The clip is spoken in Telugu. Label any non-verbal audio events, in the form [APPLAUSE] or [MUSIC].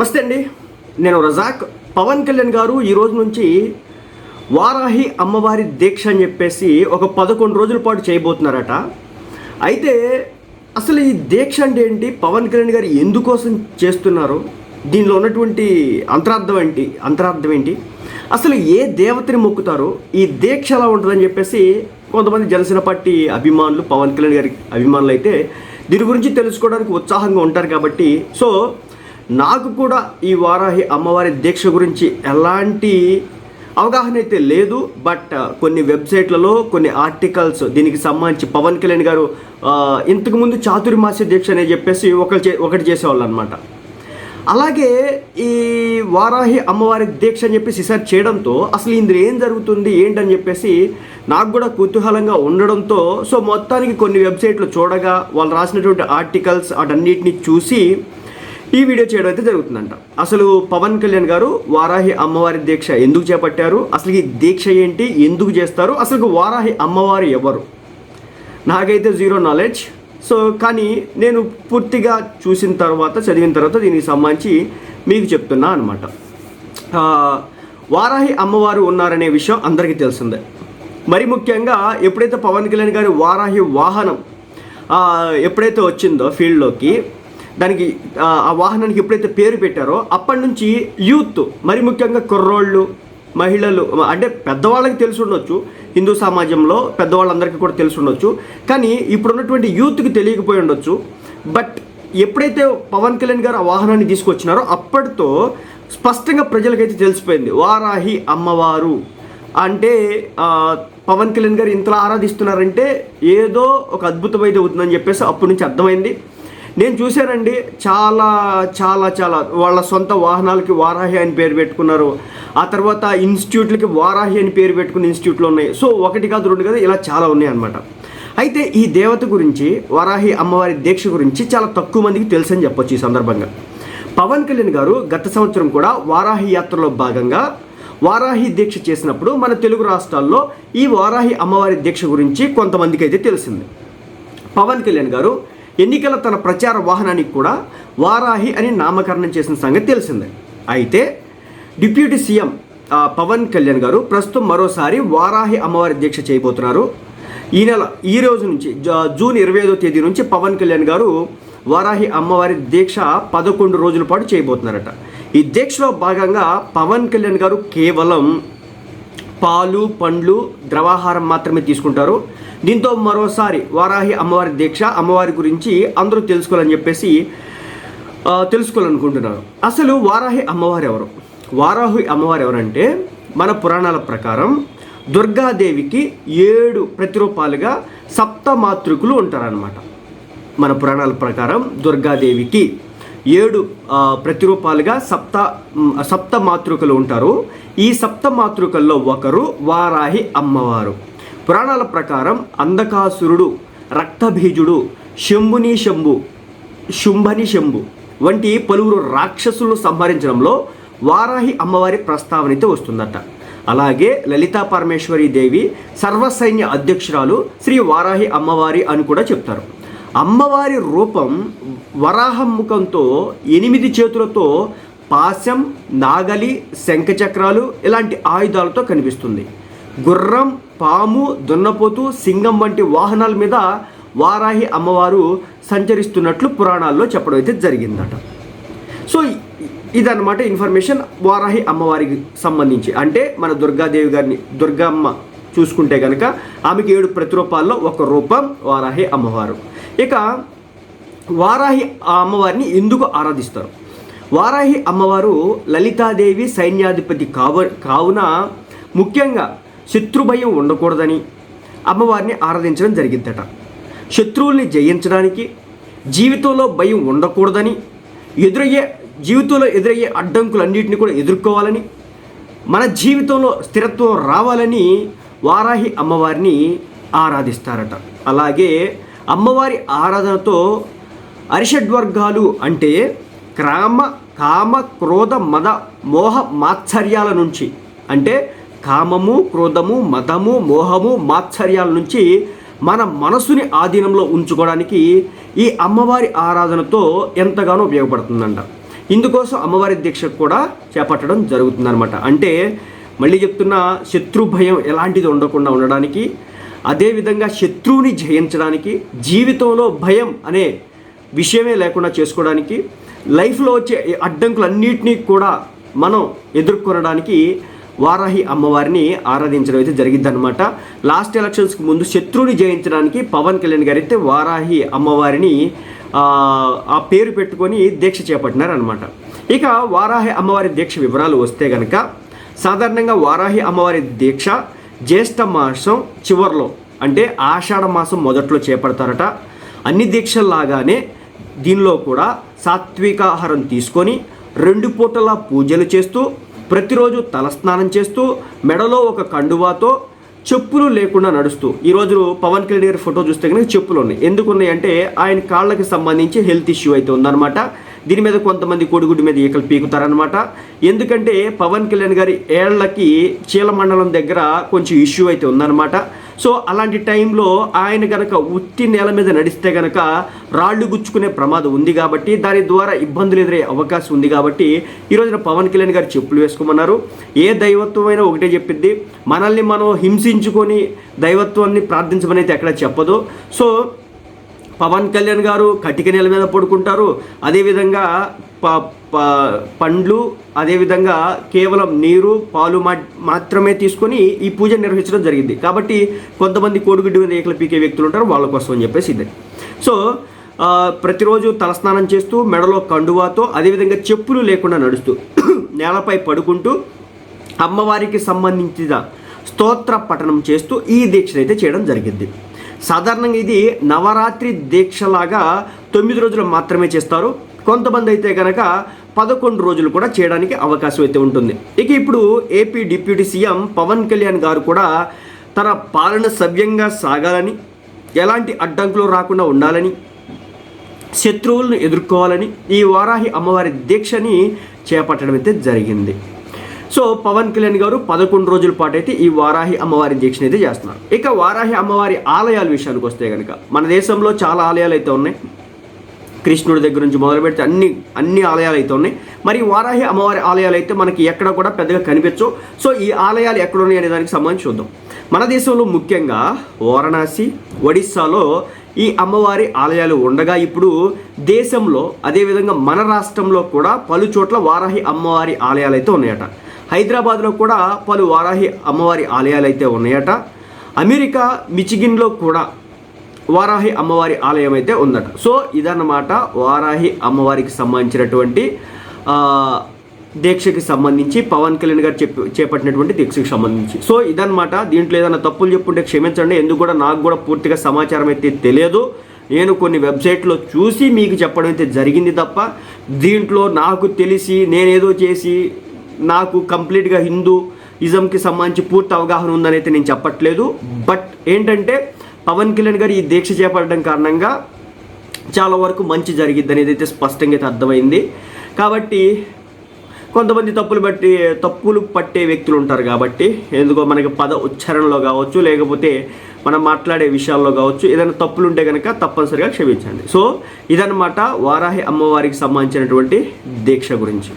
నమస్తే అండి. నేను రజాక్. పవన్ కళ్యాణ్ గారు ఈ రోజు నుంచి వారాహి అమ్మవారి దీక్ష అని చెప్పేసి ఒక పదకొండు రోజుల పాటు చేయబోతున్నారట. అయితే అసలు ఈ దీక్ష అంటే ఏంటి? పవన్ కళ్యాణ్ గారు ఎందుకోసం చేస్తున్నారు? దీనిలో ఉన్నటువంటి అంతరార్థం ఏంటి? అంతరార్థం ఏంటి? అసలు ఏ దేవతని మొక్కుతారు? ఈ దీక్ష ఎలా ఉంటుందని చెప్పేసి కొంతమంది జనసేన పార్టీ అభిమానులు పవన్ కళ్యాణ్ గారి అభిమానులు అయితే దీని గురించి తెలుసుకోవడానికి ఉత్సాహంగా ఉంటారు కాబట్టి. సో నాకు కూడా ఈ వారాహి అమ్మవారి దీక్ష గురించి ఎలాంటి అవగాహన అయితే లేదు బట్ uh, కొన్ని వెబ్సైట్లలో కొన్ని ఆర్టికల్స్ దీనికి సంబంధించి పవన్ కళ్యాణ్ గారు uh, ఇంతకుముందు చాతుర్మాస్య దీక్ష అని చెప్పేసి ఒకటి చే ఒకటి చేసేవాళ్ళు అనమాట అలాగే ఈ వారాహి అమ్మవారి దీక్ష అని చెప్పేసి ఈసారి చేయడంతో అసలు ఇందులో ఏం జరుగుతుంది ఏంటని చెప్పేసి నాకు కూడా కుతూహలంగా ఉండడంతో సో మొత్తానికి కొన్ని వెబ్సైట్లు చూడగా వాళ్ళు రాసినటువంటి ఆర్టికల్స్ వాటన్నిటిని చూసి ఈ వీడియో చేయడం అయితే జరుగుతుందంట. అసలు పవన్ కళ్యాణ్ గారు వారాహి అమ్మవారి దీక్ష ఎందుకు చేపట్టారు? అసలు ఈ దీక్ష ఏంటి? ఎందుకు చేస్తారు? అసలు వారాహి అమ్మవారు ఎవరు? నాకైతే జీరో నాలెడ్జ్. సో కానీ నేను పూర్తిగా చూసిన తర్వాత చదివిన తర్వాత దీనికి సంబంధించి మీకు చెప్తున్నా అనమాట వారాహి అమ్మవారు ఉన్నారనే విషయం అందరికీ తెలిసిందే. మరి ముఖ్యంగా ఎప్పుడైతే పవన్ కళ్యాణ్ గారి వారాహి వాహనం ఎప్పుడైతే వచ్చిందో ఫీల్డ్లోకి దానికి ఆ, వాహనానికి ఎప్పుడైతే పేరు పెట్టారో అప్పటి నుంచి యూత్ మరి ముఖ్యంగా కుర్రోళ్ళు మహిళలు అంటే పెద్దవాళ్ళకి తెలిసి ఉండొచ్చు హిందూ సమాజంలో పెద్దవాళ్ళందరికీ కూడా తెలిసి ఉండొచ్చు కానీ ఇప్పుడున్నటువంటి యూత్కి తెలియకపోయి ఉండొచ్చు. బట్ ఎప్పుడైతే పవన్ కళ్యాణ్ గారు ఆ వాహనాన్ని తీసుకొచ్చినారో అప్పటితో స్పష్టంగా ప్రజలకైతే తెలిసిపోయింది. వారాహి అమ్మవారు. అంటే పవన్ కళ్యాణ్ గారు ఇంతలా ఆరాధిస్తున్నారంటే ఏదో ఒక అద్భుతమైతే అవుతుందని చెప్పేసి అప్పటి నుంచి అర్థమైంది. నేను చూశానండి చాలా చాలా చాలా. వాళ్ళ సొంత వాహనాలకి వారాహి అని పేరు పెట్టుకున్నారు. ఆ తర్వాత ఇన్స్టిట్యూట్లకి వారాహి అని పేరు పెట్టుకున్న ఇన్స్టిట్యూట్లు ఉన్నాయి. సో ఒకటి కాదు రెండు కాదు ఇలా చాలా ఉన్నాయి అనమాట అయితే ఈ దేవత గురించి వారాహి అమ్మవారి దీక్ష గురించి చాలా తక్కువ మందికి తెలుసని చెప్పొచ్చు ఈ సందర్భంగా. పవన్ కళ్యాణ్ గారు గత సంవత్సరం కూడా వారాహి యాత్రలో భాగంగా వారాహి దీక్ష చేసినప్పుడు మన తెలుగు రాష్ట్రాల్లో ఈ వారాహి అమ్మవారి దీక్ష గురించి కొంతమందికి అయితే తెలిసింది. పవన్ కళ్యాణ్ గారు ఎన్నికల తన ప్రచార వాహనానికి కూడా వారాహి అని నామకరణం చేసిన సంగతి తెలిసిందే. అయితే డిప్యూటీ సీఎం పవన్ కళ్యాణ్ గారు ప్రస్తుతం మరోసారి వారాహి అమ్మవారి దీక్ష చేయబోతున్నారు. ఈ నెల ఈ రోజు నుంచి జ- జూన్ ఇరవై ఐదో తేదీ నుంచి పవన్ కళ్యాణ్ గారు వారాహి అమ్మవారి దీక్ష పదకొండు రోజుల పాటు చేయబోతున్నారట. ఈ దీక్షలో భాగంగా పవన్ కళ్యాణ్ గారు కేవలం పాలు పండ్లు ద్రవాహారం మాత్రమే తీసుకుంటారు. దీంతో మరోసారి వారాహి అమ్మవారి దీక్ష అమ్మవారి గురించి అందరూ తెలుసుకోవాలని చెప్పేసి తెలుసుకోవాలనుకుంటున్నారు. అసలు వారాహి అమ్మవారు ఎవరు? వారాహి అమ్మవారు ఎవరంటే మన పురాణాల ప్రకారం దుర్గాదేవికి ఏడు ప్రతిరూపాలుగా సప్త మాతృకులు ఉంటారనమాట మన పురాణాల ప్రకారం దుర్గాదేవికి ఏడు ప్రతిరూపాలుగా సప్త సప్త మాతృకలు ఉంటారు. ఈ సప్త మాతృకల్లో ఒకరు వారాహి అమ్మవారు. పురాణాల ప్రకారం అంధకాసురుడు రక్తబీజుడు శంభుని శంభు శుంభని శంభు వంటి పలువురు రాక్షసులను సంహరించడంలో వారాహి అమ్మవారి ప్రస్తావన అయితే వస్తుందట. అలాగే లలితా పరమేశ్వరి దేవి సర్వసైన్య అధ్యక్షురాలు శ్రీ వారాహి అమ్మవారి అని కూడా చెప్తారు. అమ్మవారి రూపం వరాహం ముఖంతో ఎనిమిది చేతులతో పాశం నాగలి శంఖచక్రాలు ఇలాంటి ఆయుధాలతో కనిపిస్తుంది. గుర్రం పాము దున్నపోతు సింగం వంటి వాహనాల మీద వారాహి అమ్మవారు సంచరిస్తున్నట్లు పురాణాల్లో చెప్పడం అయితే జరిగిందట. సో ఇదన్నమాట ఇన్ఫర్మేషన్ వారాహి అమ్మవారికి సంబంధించి. అంటే మన దుర్గాదేవి గారిని దుర్గమ్మ చూసుకుంటే కనుక ఆమెకి ఏడు ప్రతిరూపాల్లో ఒక రూపం వారాహి అమ్మవారు. ఇక వారాహి ఆ అమ్మవారిని ఎందుకు ఆరాధిస్తారు? వారాహి అమ్మవారు లలితాదేవి సైన్యాధిపతి కావ కావున ముఖ్యంగా శత్రుభయం ఉండకూడదని అమ్మవారిని ఆరాధించడం జరిగిందట. శత్రువుల్ని జయించడానికి జీవితంలో భయం ఉండకూడదని ఎదురయ్యే జీవితంలో ఎదురయ్యే అడ్డంకులన్నింటినీ కూడా ఎదుర్కోవాలని మన జీవితంలో స్థిరత్వం రావాలని వారాహి అమ్మవారిని ఆరాధిస్తారట. అలాగే అమ్మవారి ఆరాధనతో అరిషడ్వర్గాలు అంటే క్రామ కామ క్రోధ మద మోహ మాత్సర్యాల నుంచి అంటే కామము క్రోధము మదము మోహము మాత్సర్యాల నుంచి మన మనసుని ఆధీనంలో ఉంచుకోవడానికి ఈ అమ్మవారి ఆరాధనతో ఎంతగానో ఉపయోగపడుతుందంట. ఇందుకోసం అమ్మవారి దీక్ష కూడా చేపట్టడం జరుగుతుందన్నమాట. అంటే మళ్ళీ చెప్తున్న శత్రు భయం ఎలాంటిది ఉండకుండా ఉండడానికి అదేవిధంగా శత్రువుని జయించడానికి జీవితంలో భయం అనే విషయమే లేకుండా చేసుకోవడానికి లైఫ్లో వచ్చే అడ్డంకులన్నింటినీ కూడా మనం ఎదుర్కొనడానికి వారాహి అమ్మవారిని ఆరాధించడం అయితే జరిగిందనమాట లాస్ట్ ఎలక్షన్స్కి ముందు శత్రువుని జయించడానికి పవన్ కళ్యాణ్ గారు అయితే వారాహి అమ్మవారిని ఆ, పేరు పెట్టుకొని దీక్ష చేపట్టినారనమాట ఇక వారాహి అమ్మవారి దీక్ష వివరాలు వస్తే గనక సాధారణంగా వారాహి అమ్మవారి దీక్ష జ్యేష్ఠ మాసం చివర్లో అంటే ఆషాఢ మాసం మొదట్లో చేపడతారట. అన్ని దీక్షల్లాగానే దీనిలో కూడా సాత్వికాహారం తీసుకొని రెండు పూటలా పూజలు చేస్తూ ప్రతిరోజు తలస్నానం చేస్తూ మెడలో ఒక కండువాతో చెప్పులు లేకుండా నడుస్తూ. ఈరోజు పవన్ కళ్యాణ్ గారి ఫోటో చూస్తే కనుక చెప్పులు ఉన్నాయి. ఎందుకు ఉన్నాయి అంటే ఆయన కాళ్ళకి సంబంధించి హెల్త్ ఇష్యూ అయితే ఉందన్నమాట. దీని మీద కొంతమంది కోడిగుడ్డు మీద ఈకలు పీకుతారనమాట ఎందుకంటే పవన్ కళ్యాణ్ గారి ఏళ్ళకి చీలమండలం దగ్గర కొంచెం ఇష్యూ అయితే ఉందన్నమాట. సో అలాంటి టైంలో ఆయన గనక ఉత్తి నేల మీద నడిస్తే గనక రాళ్ళు గుచ్చుకునే ప్రమాదం ఉంది కాబట్టి దాని ద్వారా ఇబ్బందులు ఎదురయ్యే అవకాశం ఉంది కాబట్టి ఈ రోజున పవన్ కళ్యాణ్ గారు చెప్పులు వేసుకోమన్నారు. ఏ దైవత్వమైనా ఒకటే చెప్పిద్ది. మనల్ని మనం హింసించుకొని దైవత్వాన్ని ప్రార్థించమని అయితే ఎక్కడ చెప్పదు. సో పవన్ కళ్యాణ్ గారు కటిక నేల మీద పడుకుంటారు. అదేవిధంగా ప ప- పండ్లు అదేవిధంగా కేవలం నీరు పాలు మా- మాత్రమే తీసుకొని ఈ పూజ నిర్వహించడం జరిగింది. కాబట్టి కొంతమంది కోడిగుడ్డు మీద ఏకలు పీకే వ్యక్తులు ఉంటారు వాళ్ళ కోసం అని చెప్పేసి ఇది. సో ప్రతిరోజు తలస్నానం చేస్తూ మెడలో కండువాతో అదేవిధంగా చెప్పులు లేకుండా నడుస్తూ [CLEARS THROAT] నేలపై పడుకుంటూ అమ్మవారికి సంబంధించిన స్తోత్ర పఠనం చేస్తూ ఈ దీక్షను అయితే చేయడం జరిగింది. సాధారణంగా ఇది నవరాత్రి దీక్షలాగా తొమ్మిది రోజులు మాత్రమే చేస్తారు. కొంతమంది అయితే కనుక పదకొండు రోజులు కూడా చేయడానికి అవకాశం అయితే ఉంటుంది. ఇక ఇప్పుడు AP deputy CM Pawan Kalyan garu కూడా తన పాలన సవ్యంగా సాగాలని ఎలాంటి అడ్డంకులు రాకుండా ఉండాలని శత్రువులను ఎదుర్కోవాలని ఈ వారాహి అమ్మవారి దీక్షని చేపట్టడం అయితే జరిగింది. సో పవన్ కళ్యాణ్ గారు పదకొండు రోజుల పాటు అయితే ఈ వారాహి అమ్మవారి దీక్షను అయితే చేస్తున్నారు. ఇక వారాహి అమ్మవారి ఆలయాల విషయానికి వస్తే కనుక మన దేశంలో చాలా ఆలయాలు అయితే ఉన్నాయి. కృష్ణుడి దగ్గర నుంచి మొదలు పెడితే అన్ని అన్ని ఆలయాలు అయితే ఉన్నాయి. మరి వారాహి అమ్మవారి ఆలయాలు అయితే మనకి ఎక్కడ కూడా పెద్దగా కనిపించవు. సో ఈ ఆలయాలు ఎక్కడ ఉన్నాయి అనే దానికి సంబంధించి చూద్దాం. మన దేశంలో ముఖ్యంగా వారణాసి ఒడిస్సాలో ఈ అమ్మవారి ఆలయాలు ఉండగా ఇప్పుడు దేశంలో అదేవిధంగా మన రాష్ట్రంలో కూడా పలు చోట్ల వారాహి అమ్మవారి ఆలయాలు అయితే ఉన్నాయట. హైదరాబాద్లో కూడా పలు వారాహి అమ్మవారి ఆలయాలు అయితే ఉన్నాయట. అమెరికా మిచిగిన్లో కూడా వారాహి అమ్మవారి ఆలయం అయితే ఉందట. సో ఇదన్నమాట వారాహి అమ్మవారికి సంబంధించినటువంటి దీక్షకి సంబంధించి పవన్ కళ్యాణ్ గారు చెప్పి చేపట్టినటువంటి దీక్షకి సంబంధించి. సో ఇదన్నమాట దీంట్లో ఏదైనా తప్పులు చెప్పుంటే క్షమించండి ఎందుకు కూడా నాకు కూడా పూర్తిగా సమాచారం అయితే తెలియదు. నేను కొన్ని వెబ్సైట్లో చూసి మీకు చెప్పడం అయితే జరిగింది తప్ప దీంట్లో నాకు తెలిసి నేనేదో చేసి నాకు కంప్లీట్గా హిందూ ఇజంకి సంబంధించి పూర్తి అవగాహన ఉందని అయితే నేను చెప్పట్లేదు. బట్ ఏంటంటే పవన్ కళ్యాణ్ గారు ఈ దీక్ష చేపట్టడం కారణంగా చాలా వరకు మంచి జరిగిద్ది అనేది అయితే స్పష్టంగా అయితే అర్థమైంది. కాబట్టి కొంతమంది తప్పులు బట్టి తప్పులు పట్టే వ్యక్తులు ఉంటారు కాబట్టి ఎందుకో మనకి పద ఉచ్చారణలో కావచ్చు లేకపోతే మనం మాట్లాడే విషయాల్లో కావచ్చు ఏదైనా తప్పులు ఉంటే కనుక తప్పనిసరిగా క్షమించండి. సో ఇదనమాట వారాహి అమ్మవారికి సంబంధించినటువంటి దీక్ష గురించి.